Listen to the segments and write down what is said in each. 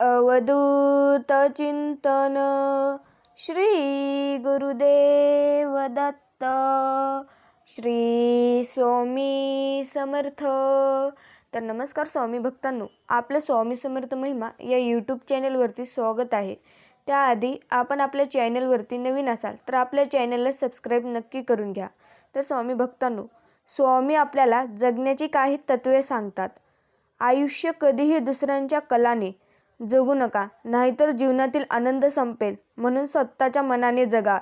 अवधूत चिंतन श्री गुरुदेव दत्त श्री स्वामी समर्थ. तर नमस्कार स्वामी भक्तांनो आपलं स्वामी समर्थ महिमा या यूट्यूब चॅनलवरती स्वागत आहे. त्याआधी आपण आपल्या चॅनलवरती नवीन असाल तर आपल्या चॅनलला सबस्क्राईब नक्की करून घ्या. तर स्वामी भक्तांनो स्वामी आपल्याला जगण्याची काही तत्त्वे सांगतात. आयुष्य कधीही दुसऱ्यांच्या कलाने जगू नका नाहीतर जीवनातील आनंद संपेल म्हणून स्वतःच्या मनाने जगा.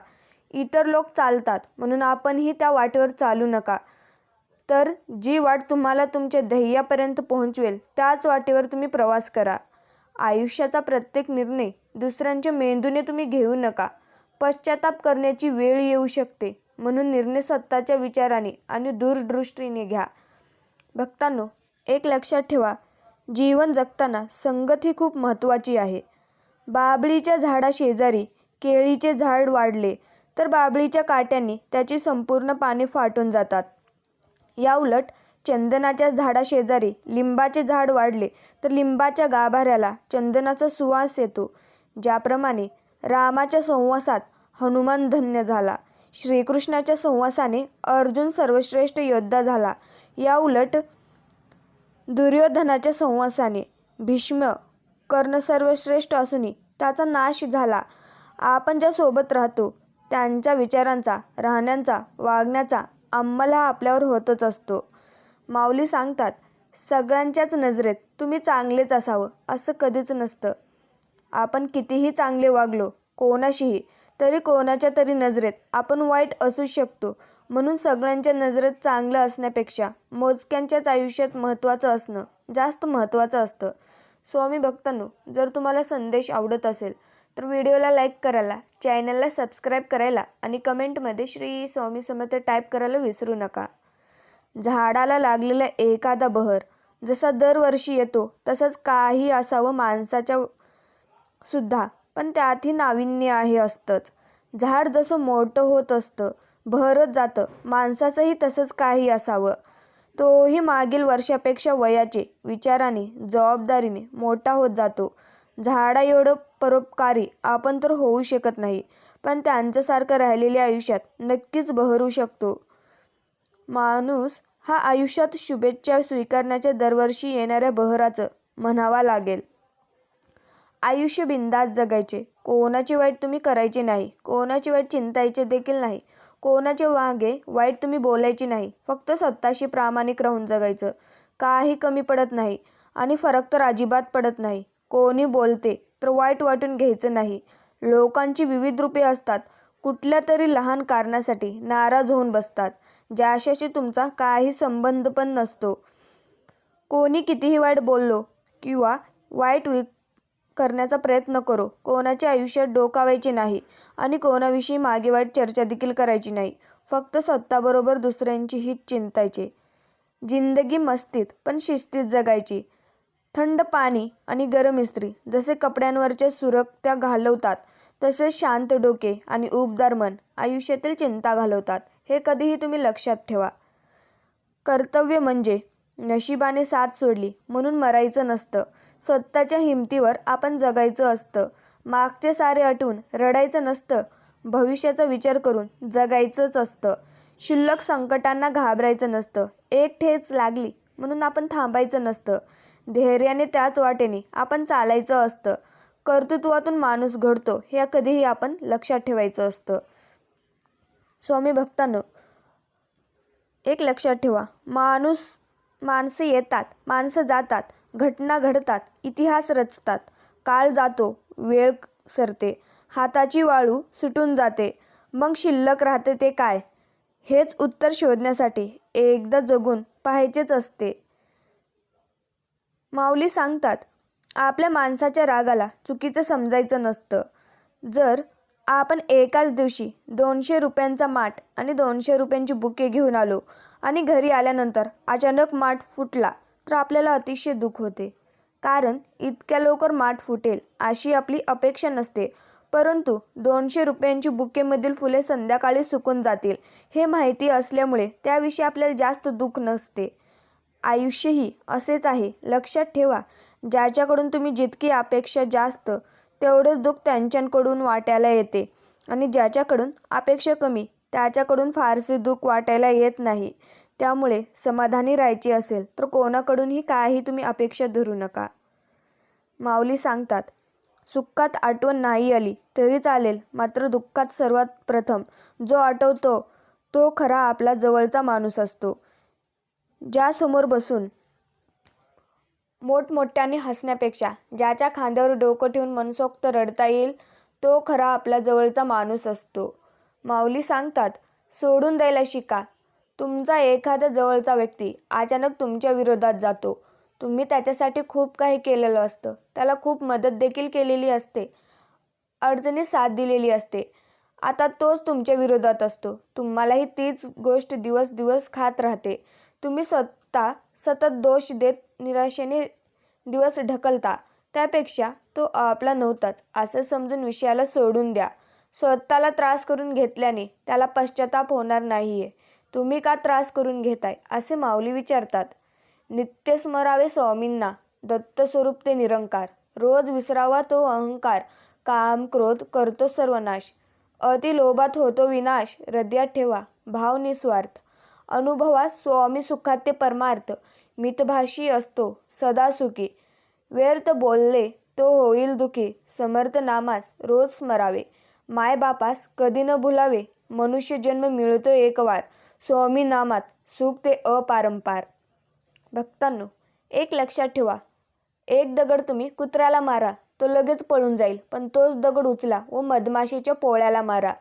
इतर लोक चालतात म्हणून आपणही त्या वाटेवर चालू नका. तर जी वाट तुम्हाला तुमच्या ध्येयापर्यंत पोहोचवेल त्याच वाटेवर तुम्ही प्रवास करा. आयुष्याचा प्रत्येक निर्णय दुसऱ्यांच्या मेंदूने तुम्ही घेऊ नका. पश्चाताप करण्याची वेळ येऊ शकते म्हणून निर्णय स्वतःच्या विचाराने आणि दूरदृष्टीने घ्या. भक्तांनो एक लक्षात ठेवा जीवन जगताना संगत ही खूप महत्त्वाची आहे. बाबळीच्या झाडाशेजारी केळीचे झाड वाढले तर बाबळीच्या काट्यांनी त्याची संपूर्ण पाने फाटून जातात. याउलट चंदनाच्या झाडाशेजारी लिंबाचे झाड वाढले तर लिंबाच्या गाभाऱ्याला चंदनाचा सुवास येतो. ज्याप्रमाणे रामाच्या संवासात हनुमान धन्य झाला. श्रीकृष्णाच्या संवासाने अर्जुन सर्वश्रेष्ठ योद्धा झाला. याउलट दुर्योधनाच्या संवासाने भीष्म कर्ण सर्वश्रेष्ठ असूनही त्याचा नाश झाला. आपण ज्या सोबत राहतो त्यांच्या विचारांचा राहण्याचा वागण्याचा अंमल हा आपल्यावर होतच असतो. माऊली सांगतात सगळ्यांच्याच नजरेत तुम्ही चांगलेच असावं असं कधीच नसतं. आपण कितीही चांगले वागलो कोणाशीही तरी कोणाच्या तरी नजरेत आपण वाईट असू शकतो म्हणून सगळ्यांच्या नजरेत चांगलं असण्यापेक्षा मोजक्यांच्याच आयुष्यात महत्त्वाचं असणं जास्त महत्त्वाचं असतं. स्वामी भक्तांनो जर तुम्हाला संदेश आवडत असेल तर व्हिडिओला लाईक करायला चॅनलला सबस्क्राईब करायला आणि कमेंटमध्ये श्री स्वामी समर्थ टाईप करायला विसरू नका. झाडाला लागलेला एखादा बहर जसा दरवर्षी येतो तसंच काही असावं माणसाच्या सुद्धा पण त्यातही नाविन्य आहे असतंच. झाड जसं मोठं होत असतं बहरत जातं माणसाचंही तसंच काही असावं. तोही मागील वर्षापेक्षा वयाचे विचाराने जबाबदारीने मोठा होत जातो. झाडा एवढं परोपकारी आपण तर होऊ शकत नाही पण त्यांच्यासारखं राहिलेल्या आयुष्यात नक्कीच बहरू शकतो. माणूस हा आयुष्यात शुभेच्छा स्वीकारण्याच्या दरवर्षी येणाऱ्या बहराचं म्हणावा लागेल. आयुष्य बिंदास जगायचे. कोणाचे वाईट तुम्ही करायचे नाही. कोणाचे वाईट चिंतायचे देखील नाही. कोणाचे वागे वाईट तुम्ही बोलायचे नाही. फक्त स्वतःशी प्रामाणिक राहून जगायचं. काही कमी पडत नाही आणि फरक तर अजिबात पडत नाही. कोणी बोलते तर वाईट वाटून घ्यायचं नाही. लोकांची विविध रूपे असतात. कुठल्या तरी लहान कारणासाठी नाराज होऊन बसतात. ज्याशाशी तुमचा काही संबंध पण नसतो. कोणी कितीही वाईट बोललो किंवा वाईट करण्याचा प्रयत्न करो. कोणाच्या आयुष्यात डोकावायचे नाही आणि कोणाविषयी मागे वाईट चर्चा देखील करायची नाही. फक्त स्वतःबरोबर दुसऱ्यांची चिंतायचे. जिंदगी मस्तीत पण शिस्तीत जगायची. थंड पाणी आणि गरम इस्त्री जसे कपड्यांवरच्या सुरक त्या घालवतात तसे शांत डोके आणि उबदार मन आयुष्यातील चिंता घालवतात. हे कधीही तुम्ही लक्षात ठेवा. कर्तव्य म्हणजे नशिबाने साथ सोडली म्हणून मरायचं नसतं. स्वतःच्या हिमतीवर आपण जगायचं असतं. मागचे सारे आठवून रडायचं नसतं. भविष्याचा विचार करून जगायचंच असतं. शुल्लक संकटांना घाबरायचं नसतं. एक ठेच लागली म्हणून आपण थांबायचं नसतं. धैर्याने त्याच वाटेने आपण चालायचं असतं. कर्तृत्वातून माणूस घडतो हे कधीही आपण लक्षात ठेवायचं असतं. स्वामी भक्तांनो एक लक्षात ठेवा. माणूस माणसं येतात माणसं जातात घटना घडतात इतिहास रचतात. काळ जातो वेळ सरते हाताची वाळू सुटून जाते. मग शिल्लक राहते ते काय? हेच उत्तर शोधण्यासाठी एकदा जगून पाहायचेच असते. माऊली सांगतात आपल्या माणसाच्या रागाला चुकीचं समजायचं नसतं. जर आपण एकाच दिवशी दोनशे रुपयांचा माठ आणि दोनशे रुपयांची बुके घेऊन आलो आणि घरी आल्यानंतर अचानक माठ फुटला तर आपल्याला अतिशय दुःख होते. कारण इतक्या लवकर माठ फुटेल अशी आपली अपेक्षा नसते. परंतु दोनशे रुपयांची बुकेमधील फुले संध्याकाळी सुकून जातील हे माहिती असल्यामुळे त्याविषयी आपल्याला जास्त दुःख नसते. आयुष्यही असेच आहे. लक्षात ठेवा ज्याच्याकडून तुम्ही जितकी अपेक्षा जास्त तेवढेच दुःख त्यांच्याकडून वाटायला येते. आणि ज्याच्याकडून अपेक्षा कमी त्याच्याकडून फारसे दुःख वाटायला येत नाही. त्यामुळे समाधानी राहायची असेल तर कोणाकडूनही काही तुम्ही अपेक्षा धरू नका. माऊली सांगतात सुखात आठवण नाही आली तरी चालेल मात्र दुःखात सर्वात प्रथम जो आठवतो तो खरा आपला जवळचा माणूस असतो. ज्यासमोर बसून मोठमोठ्याने हसण्यापेक्षा ज्याच्या खांद्यावर डोकं ठेवून मनसोक्त रडता येईल तो खरा आपला जवळचा माणूस असतो. माऊली सांगतात सोडून द्यायला शिका. तुमचा एखादा जवळचा व्यक्ती अचानक तुमच्या विरोधात जातो. तुम्ही त्याच्यासाठी खूप काही केलेलं असतं. त्याला खूप मदत देखील केलेली असते. अडचणीत साथ दिलेली असते. आता तोच तुमच्या विरोधात असतो. तुम्हालाही तीच गोष्ट दिवस दिवस खात राहते. तुम्ही स्वतः सतत दोष देत निराशेने दिवस ढकलता त्यापेक्षा तो आपला नव्हताच असं समजून विषयाला सोडून द्या. स्वतःला त्रास करून घेतल्याने त्याला पश्चाताप होणार नाही आहे तुम्ही का त्रास करून घेताय असे माऊली विचारतात. नित्य स्मरावे स्वामींना दत्तस्वरूप ते निरंकार. रोज विसरावा तो अहंकार. काम क्रोध करतो सर्वनाश. अति लोभात होतो विनाश. हृदयात ठेवा. भाव निस्वार्थ अनुभवा स्वामी सुखाते परमार्थ. मितभाषी असतो सदा सुखी. व्यर्थ बोलले तो होईल दुखी. समर्थ नामास रोज स्मरावे. मायबापास कधी न भुलावे. मनुष्य जन्म मिळतो एक वार. स्वामी नामात सुख ते अपारंपार. भक्तांनो एक लक्षात ठेवा. एक दगड तुम्ही कुत्र्याला मारा तो लगेच पळून जाईल. पण तोच दगड उचला व मधमाशीच्या पोळ्याला मारा.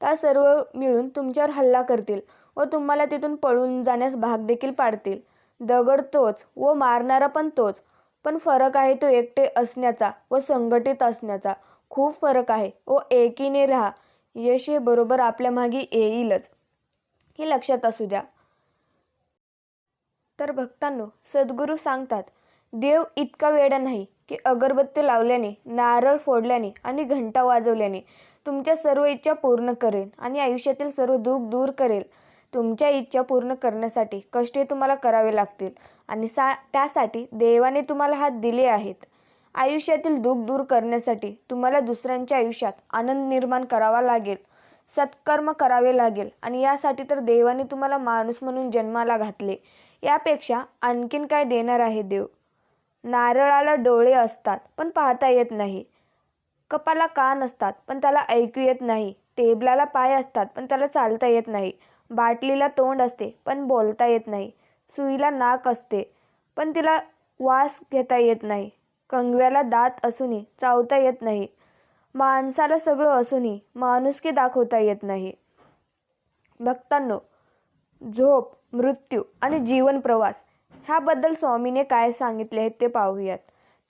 त्या सर्व मिळून तुमच्यावर हल्ला करतील. व तुम्हाला तिथून पळून जाण्यास भाग देखील पाडतील. दगड तोच व मारणारा पण तोच. पण फरक आहे तो एकटे असण्याचा व संघटित असण्याचा. खूप फरक आहे. व एकीने राहा. यश हे बरोबर आपल्या मागे येईलच. हे लक्षात असू द्या. तर भक्तांनो सद्गुरू सांगतात देव इतका वेडा नाही की अगरबत्ती लावल्याने नारळ फोडल्याने आणि घंटा वाजवल्याने तुमच्या सर्व इच्छा पूर्ण करेल आणि आयुष्यातील सर्व दुःख दूर करेल. तुमच्या इच्छा पूर्ण करण्यासाठी कष्ट तुम्हाला करावे लागतील आणि सा त्यासाठी देवाने तुम्हाला हात दिले आहेत. आयुष्यातील दुःख दूर करण्यासाठी तुम्हाला दुसऱ्यांच्या आयुष्यात आनंद निर्माण करावा लागेल सत्कर्म करावे लागेल आणि यासाठी तर देवाने तुम्हाला माणूस म्हणून जन्माला घातले. यापेक्षा आणखीन काय देणार आहे देव? नारळाला डोळे असतात पण पाहता येत नाही. कपाला कान असतात पण त्याला ऐकू येत नाही. टेबलाला पाय असतात पण त्याला चालता येत नाही. बाटलीला तोंड असते पण बोलता येत नाही. सुईला नाक असते पण तिला वास घेता येत नाही. कंगव्याला दात असूनही चावता येत नाही. माणसाला सगळं असूनही माणुसकी दाखवता येत नाही. भक्तांनो झोप मृत्यू आणि जीवन प्रवास ह्याबद्दल स्वामीने काय सांगितले आहे ते पाहूयात.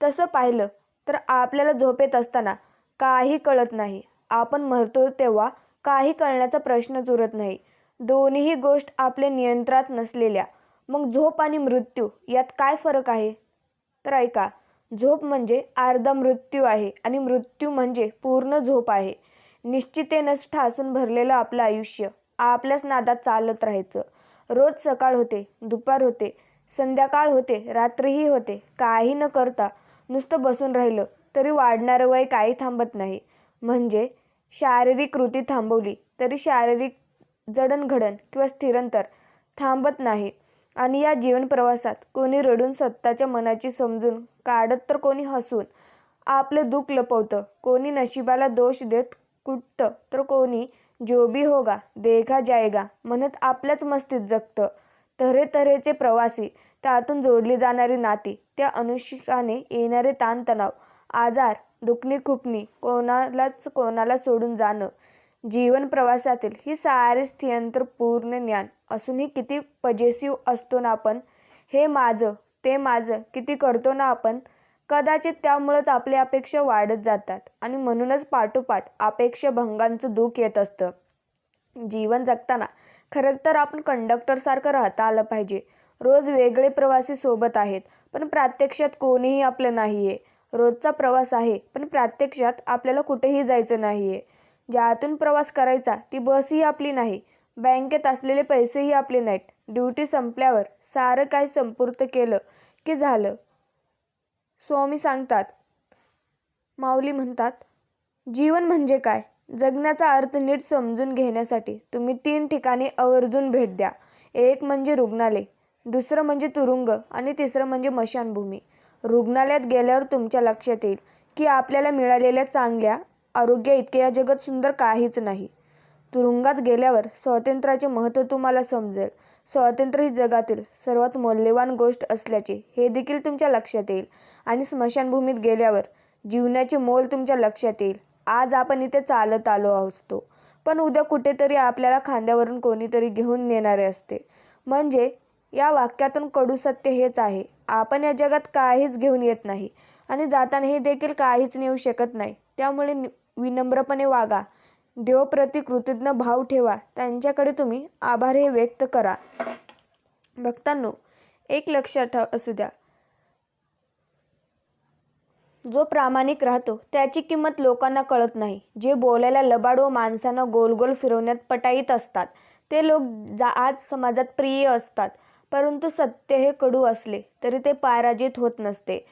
तसं पाहिलं तर आपल्याला झोपेत असताना काही कळत नाही. आपण मरतो तेव्हा काही कळण्याचा प्रश्नच उरत नाही. दोन्हीही गोष्ट आपल्या नियंत्रणात नसलेल्या. मग झोप आणि मृत्यू यात काय फरक आहे? तर ऐका झोप म्हणजे अर्धा मृत्यू आहे आणि मृत्यू म्हणजे पूर्ण झोप आहे. निश्चितेनच ठासून भरलेलं आपलं आयुष्य आपल्याच नादात चालत राहायचं. रोज सकाळ होते दुपार होते संध्याकाळ होते रात्रीही होते काही न करता नुसतं बसून राहिलं तरी वाढणारं वय काही थांबत नाही. म्हणजे शारीरिक कृती थांबवली तरी शारीरिक जडणघडण किंवा स्थिरंतर थांबत नाही. आणि या जीवन प्रवासात कोणी रडून स्वतःच्या मनाची समजून काढत तर कोणी हसून आपलं दुःख लपवतं. कोणी नशिबाला दोष देत कुटतं तर कोणी जो भी होगा देखा जाएगा म्हणत आपल्याच मस्तीत जगतं. तऱ्हे तऱ्हेचे प्रवासी त्यातून जोडली जाणारी नाती त्या अनुष्काने येणारे ताणतणाव आजार दुखणी खुपणी कोणालाच कोणाला सोडून जाणं जीवन प्रवासातील ही सारे स्थियंतर पूर्ण ज्ञान. असूनही किती पजेसिव असतो ना आपण हे माझं ते माझं किती करतो ना आपण कदाचित त्यामुळंच आपली अपेक्षा वाढत जातात. आणि म्हणूनच पाठोपाठ अपेक्षाभंगांचं दुःख येत असतं. जीवन जगताना खरं तर आपण कंडक्टरसारखं राहता आलं पाहिजे. रोज वेगळे प्रवासी सोबत आहेत पण प्रत्यक्षात कोणीही आपलं नाही आहे रोजचा प्रवास आहे पण प्रत्यक्षात आपल्याला कुठेही जायचं नाही आहे ज्यातून प्रवास करायचा ती बसही आपली नाही. बँकेत असलेले पैसेही आपले नाहीत. ड्युटी संपल्यावर सारं काही संपूर्ण केलं की झालं? स्वामी सांगतात. माऊली म्हणतात जीवन म्हणजे काय? जगण्याचा अर्थ नीट समजून घेण्यासाठी तुम्ही तीन ठिकाणी आवर्जून भेट द्या. एक म्हणजे रुग्णालय दुसरं म्हणजे तुरुंग आणि तिसरं म्हणजे मशानभूमी रुग्णालयात गेल्यावर तुमच्या लक्षात येईल की आपल्याला मिळालेल्या चांगल्या आरोग्य इतके या जगात सुंदर काहीच नाही. तुरुंगात गेल्यावर स्वातंत्र्याचे महत्त्व तुम्हाला समजेल. स्वातंत्र्य ही जगातील सर्वात मौल्यवान गोष्ट असल्याचे हे देखील तुमच्या लक्षात येईल. आणि स्मशानभूमीत गेल्यावर जीवनाचे मोल तुमच्या लक्षात येईल. आज आपण इथे चालत आलो असतो. पण उद्या कुठेतरी आपल्याला खांद्यावरून कोणीतरी घेऊन नेणारे असते. म्हणजे या वाक्यातून कडू सत्य हेच आहे. आपण या जगात काहीच घेऊन येत नाही. आणि जाताना हे देखील काहीच नेऊ शकत नाही. त्यामुळे विनम्रपणे वागा. देवप्रती कृतज्ञ भाव ठेवा. त्यांच्याकडे तुम्ही आभार हे व्यक्त करा. भक्तांनो एक लक्षात ठेव असू द्या. जो प्रामाणिक राहतो त्याची किंमत लोकांना कळत नाही. जे बोलायला लबाड व माणसांना गोल गोल फिरवण्यात पटाईत असतात ते लोक जा आज समाजात प्रिय असतात. परंतु सत्य हे कडू असले तरी ते पराजित होत नसते.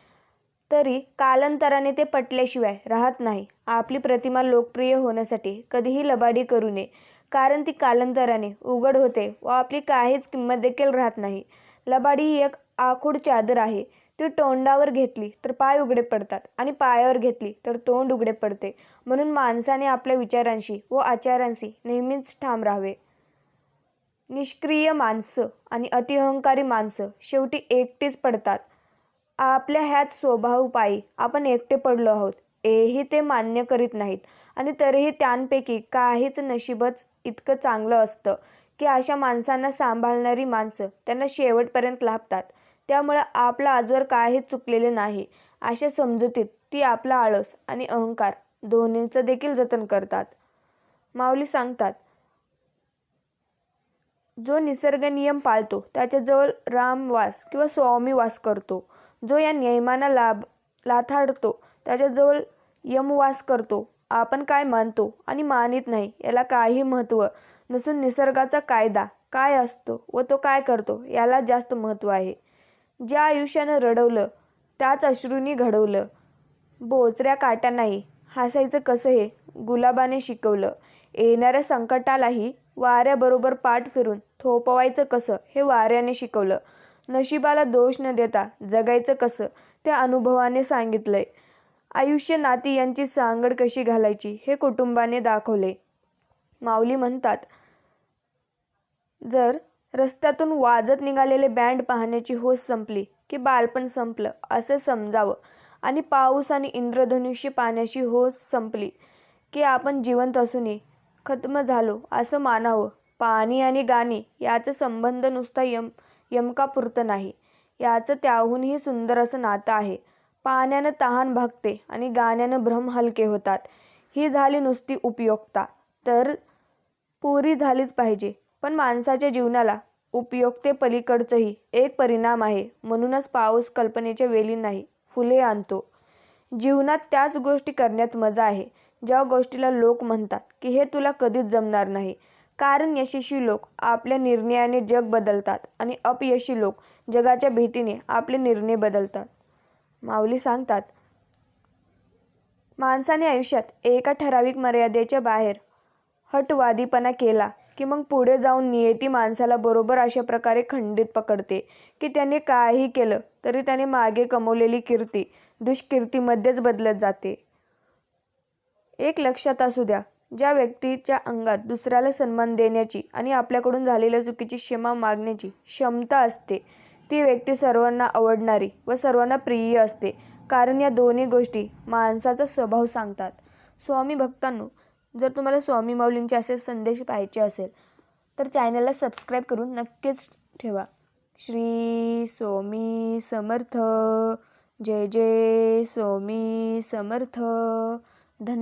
तरी कालांतराने ते पटल्याशिवाय राहत नाही. आपली प्रतिमा लोकप्रिय होण्यासाठी कधीही लबाडी करू नये कारण ती कालांतराने उघड होते व आपली काहीच किंमत देखील राहत नाही. लबाडी ही एक आखूड चादर आहे. ती तोंडावर घेतली तर पाय उघडे पडतात आणि पायावर घेतली तर तोंड उघडे पडते. म्हणून माणसाने आपल्या विचारांशी व आचारांशी नेहमीच ठाम राहावे. निष्क्रिय माणसं आणि अतिअहंकारी माणसं शेवटी एकटीच पडतात. आपल्या ह्याच स्वभावपायी आपण एकटे पडलो आहोत. हेही ते मान्य करीत नाहीत. आणि तरीही त्यांपैकी काहीच नशीबच इतकं चांगलं असतं की अशा माणसांना सांभाळणारी माणसं त्यांना शेवटपर्यंत लाभतात. त्यामुळे आपलं आजवर काहीच चुकलेले नाही. अशा समजुतीत ती आपला आळस आणि अहंकार दोन्हीचं देखील जतन करतात. माऊली सांगतात जो निसर्ग नियम पाळतो त्याच्याजवळ रामवास किंवा स्वामी वास करतो. जो या नियमांना लाभ लाथाडतो त्याच्याजवळ यमवास करतो आपण काय मानतो आणि मानित नाही याला काही महत्त्व नसून निसर्गाचा कायदा काय असतो व तो काय करतो याला जास्त महत्त्व आहे. ज्या आयुष्यानं रडवलं त्याच अश्रूंनी घडवलं. बोचऱ्या काट्या नाही हसायचं कसं हे? गुलाबाने शिकवलं. येणाऱ्या संकटालाही वाऱ्याबरोबर पाठ फिरून थोपवायचं कसं हे वाऱ्याने शिकवलं. नशिबाला दोष न देता जगायचं कसं त्या अनुभवाने सांगितलंय. आयुष्य नाती यांची सांगड कशी घालायची हे कुटुंबाने दाखवले. माऊली म्हणतात जर रस्त्यातून वाजत निघालेले बँड पाहण्याची होस संपली की बालपण संपलं असं समजावं आणि पाऊस आणि इंद्रधनुष्य पाण्याची होस संपली की आपण जिवंत असूनही खत्म झालो असं मानावं पाणी आणि गाणी याचा संबंध नुसता यम यमकापुरतं नाही. याचं त्याहूनही सुंदर असं नातं आहे. पाण्यानं तहान भागते आणि गाण्यानं भ्रम हलके होतात. ही झाली नुसती उपयोगता तर पुरी झालीच पाहिजे. पण माणसाच्या जीवनाला उपयोगिते पलीकडचंही एक परिणाम आहे. म्हणूनच पाऊस कल्पनेच्या वेली नाही फुले आणतो. जीवनात त्याच गोष्टी करण्यात मजा आहे. ज्या गोष्टीला लोक म्हणतात की हे तुला कधीच जमणार नाही. कारण यशस्वी लोक आपल्या निर्णयाने जग बदलतात आणि अपयशी लोक जगाच्या भीतीने आपले निर्णय बदलतात. माऊली सांगतात माणसाने आयुष्यात एका ठराविक मर्यादेच्या बाहेर हटवादीपणा केला की मग पुढे जाऊन नियती माणसाला बरोबर अशा प्रकारे खंडित पकडते की त्याने काही केलं तरी त्याने मागे कमवलेली कीर्ती दुष्कीर्तीमध्येच बदलत जाते. एक लक्षात असू द्या ज्या व्यक्तीच्या अंगात दुसऱ्याला सन्मान देण्याची आणि आपल्याकडून झालेल्या चुकीची क्षमा मागण्याची क्षमता असते ती व्यक्ती सर्वांना आवडणारी व सर्वांना प्रिय असते कारण या दोन्ही गोष्टी माणसाचा स्वभाव सांगतात. स्वामी भक्तांनो जर तुम्हाला स्वामी माऊलींचे असे संदेश पाहायचे असेल तर चॅनलला सबस्क्राईब करून नक्कीच ठेवा. श्री स्वामी समर्थ. जय जय स्वामी समर्थ. धन्यवाद.